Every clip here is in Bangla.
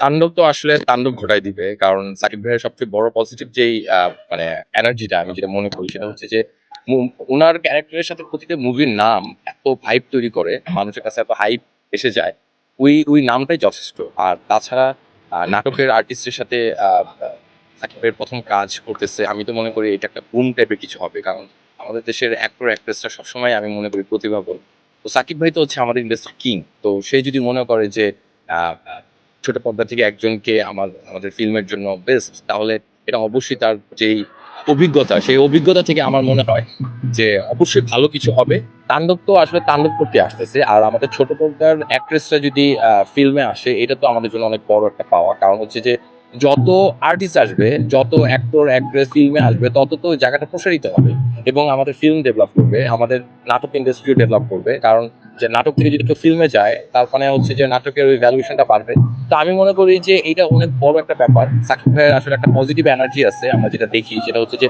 তাণ্ডব তো আসলে তাণ্ডব ঘটাই দিবে। কারণ সাকিব ভাইয়ের সবচেয়ে বড় পজিটিভ যেই মানে এনার্জিটা আমি যেটা মনে করি সেটা হচ্ছে যে মু উনার ক্যারেক্টারের সাথে প্রতিটা মুভির নাম এত ভাইব তৈরি করে, মানুষের কাছে এত হাইপ এসে যায়। ওই, ওই নামটাই যথেষ্ট। আর তাছাড়া নাটকের আর্টিস্টের সাথে আ আ সাকিব ভাইয়ের ১ম কাজ করতেছে। আমি তো মনে করি এটা একটা বুম টাইপের কিছু হবে। কারণ আমাদের দেশের অ্যাক্টর অ্যাক্ট্রেসরা সবসময় আমি মনে করি প্রতিভাবান। তো সাকিব ভাই তো হচ্ছে আমাদের ইন্ডাস্ট্রি কিং। তো সে যদি মনে করে যে ছোট পর্দা থেকে একজনকে আমার আমাদের ফিল্মের জন্য বেস্ট তাহলে এটা অবশ্যই তার যেই অভিজ্ঞতা সেই অভিজ্ঞতা থেকে আমার মনে হয় যে অবশ্যই ভালো কিছু হবে। তাণ্ডব তো আসলে তাণ্ডব করতে আসতেছে। আর আমাদের ছোট পর্দার অ্যাক্ট্রেসরা যদি ফিল্মে আসে এটা তো আমাদের জন্য অনেক বড় একটা পাওয়া। কারণ হচ্ছে যে যত আর্টিস্ট আসবে, যত অ্যাক্টর অ্যাক্ট্রেস ফিল্মে আসবে তত তো জায়গাটা প্রসারিত হবে। এবং আমাদের ফিল্ম ডেভেলপ করবে, আমাদের নাটক ইন্ডাস্ট্রিও ডেভেলপ করবে। কারণ যে নাটক থেকে যদি কেউ ফিল্মে যায়, তার মানে হচ্ছে যে নাটকের ওই ভ্যালুয়েশনটা বাড়বে। তো আমি মনে করি যে এইটা অনেক বড় একটা ব্যাপার। সাকিব ভাইয়ের আসলে একটা পজিটিভ এনার্জি আছে। আমরা যেটা দেখি, সেটা হচ্ছে যে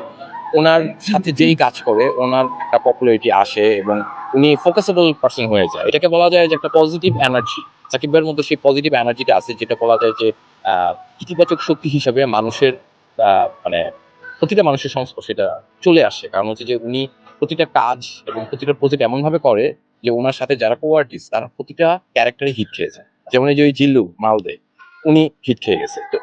ওনার সাথে যেই কাজ করে, ওনার একটা পপুলারিটি আসে এবং উনি ফোকাসেবল পার্সন হয়ে যায়। এটাকে বলা যায় যে একটা পজিটিভ এনার্জি। সাকিব ভাইয়ের মধ্যে সেই পজিটিভ এনার্জিটা আছে, যেটা বলা যায় যে ইতিবাচক শক্তি হিসাবে মানুষের মানে প্রতিটা মানুষের সংস্পর্শে এটা চলে আসে। কারণ হচ্ছে যে উনি প্রতিটা কাজ এবং প্রতিটা প্রজেক্ট এমনভাবে করে যে ওনার সাথে যারা কো আর্টিস্ট তারা প্রতিটা ক্যারেক্টারে হিট খেয়েছে যেমন এই যে ওই জিল্লু, মালদে উনি হিট খেয়ে গেছে। তো